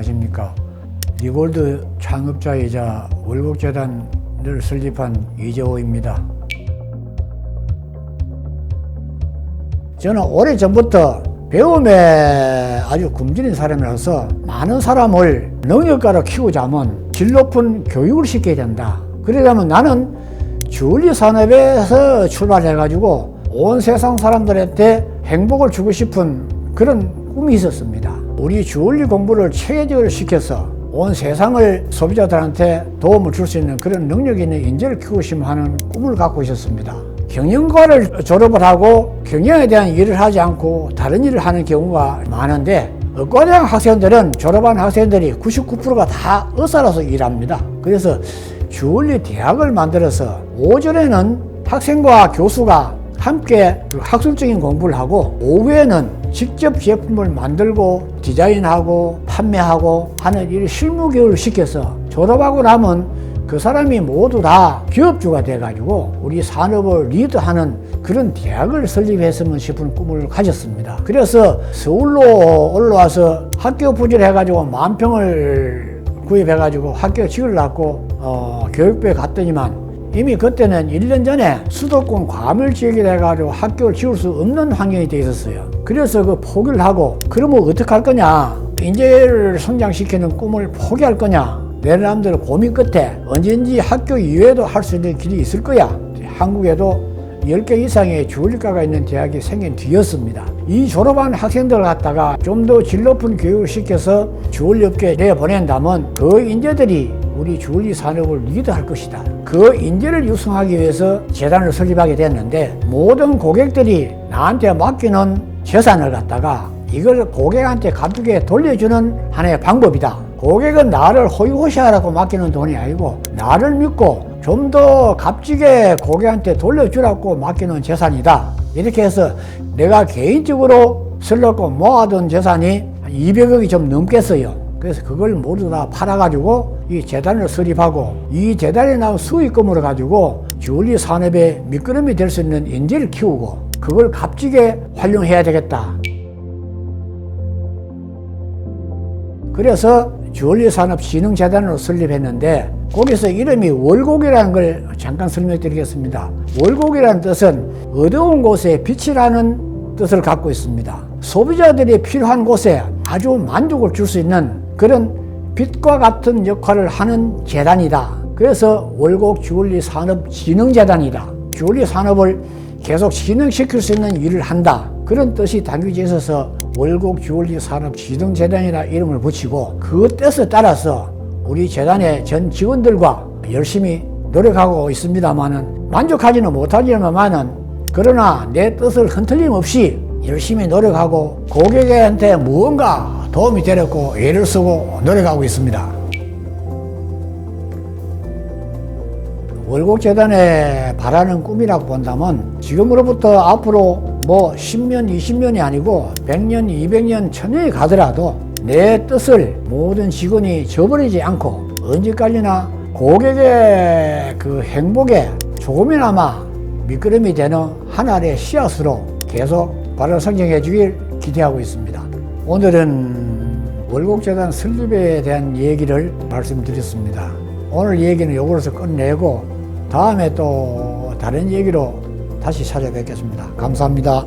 안녕하십니까. 리골드 창업자이자 월곡재단을 설립한 이재호입니다. 저는 오래전부터 배움에 아주 굶주린 사람이라서 많은 사람을 능력가로 키우자면 질 높은 교육을 시켜야 된다. 그러려면 나는 주얼리 산업에서 출발해가지고 온 세상 사람들한테 행복을 주고 싶은 그런 꿈이 있었습니다. 우리 주얼리 공부를 체계적으로 시켜서 온 세상을 소비자들한테 도움을 줄 수 있는 그런 능력 있는 인재를 키우고 싶어 하는 꿈을 갖고 있었습니다. 경영과를 졸업을 하고 경영에 대한 일을 하지 않고 다른 일을 하는 경우가 많은데 의과대학 학생들은 졸업한 학생들이 99%가 다 의사로서 일합니다. 그래서 주얼리 대학을 만들어서 오전에는 학생과 교수가 함께 그 학술적인 공부를 하고 오후에는 직접 제품을 만들고 디자인하고 판매하고 하는 이 실무 교육을 시켜서 졸업하고 나면 그 사람이 모두 다 기업주가 돼가지고 우리 산업을 리드하는 그런 대학을 설립했으면 싶은 꿈을 가졌습니다. 그래서 서울로 올라와서 학교 부지를 해가지고 만평을 구입해가지고 학교 지으려고 어, 교육부에 갔더니만 이미 그때는 1년 전에 수도권 과밀 지역이 돼가지고 학교를 지을 수 없는 환경이 돼 있었어요. 그래서 그 포기를 하고 그러면 어떻게 할 거냐? 인재를 성장시키는 꿈을 포기할 거냐? 내 남들 고민 끝에 언제든지 학교 이외에도 할 수 있는 길이 있을 거야. 한국에도 10개 이상의 주얼리과가 있는 대학이 생긴 뒤였습니다. 이 졸업한 학생들을 갖다가 좀 더 질 높은 교육을 시켜서 주얼리 업계에 내보낸다면 그 인재들이 우리 주얼리 산업을 리드할 것이다. 그 인재를 육성하기 위해서 재단을 설립하게 됐는데 모든 고객들이 나한테 맡기는 재산을 갖다가 이걸 고객한테 값주게 돌려주는 하나의 방법이다. 고객은 나를 호의호시하라고 맡기는 돈이 아니고 나를 믿고 좀 더 값지게 고객한테 돌려주라고 맡기는 재산이다. 이렇게 해서 내가 개인적으로 설렸고 모아둔 재산이 한 200억이 좀 넘겠어요. 그래서 그걸 모두 다 팔아가지고 이 재단을 설립하고 이 재단에 나온 수익금으로 가지고 주얼리 산업의 미끄럼이 될 수 있는 인재를 키우고 그걸 값지게 활용해야 되겠다. 그래서 주얼리 산업 진흥재단으로 설립했는데 거기서 이름이 월곡이라는 걸 잠깐 설명드리겠습니다. 월곡이라는 뜻은 어두운 곳에 빛이라는 뜻을 갖고 있습니다. 소비자들이 필요한 곳에 아주 만족을 줄 수 있는 그런 빛과 같은 역할을 하는 재단이다. 그래서 월곡 주얼리 산업 진흥 재단이다. 주얼리 산업을 계속 진흥시킬 수 있는 일을 한다. 그런 뜻이 담겨져 있어서 월곡 주얼리 산업 지등재단이라 이름을 붙이고 그 뜻에 따라서 우리 재단의 전 직원들과 열심히 노력하고 있습니다만은 만족하지는 못하지만은 그러나 내 뜻을 흔들림 없이 열심히 노력하고 고객한테 무언가 도움이 되려고 애를 쓰고 노력하고 있습니다. 월곡재단에 바라는 꿈이라고 본다면 지금으로부터 앞으로 뭐 10년, 20년이 아니고 100년, 200년, 1000년이 가더라도 내 뜻을 모든 직원이 저버리지 않고 언제까지나 고객의 그 행복에 조금이나마 미끄럼이 되는 하나의 씨앗으로 계속 발을 성장해 주길 기대하고 있습니다. 오늘은 월곡재단 설립에 대한 얘기를 말씀드렸습니다. 오늘 얘기는 요거로서 끝내고 다음에 또 다른 얘기로 다시 찾아뵙겠습니다. 감사합니다.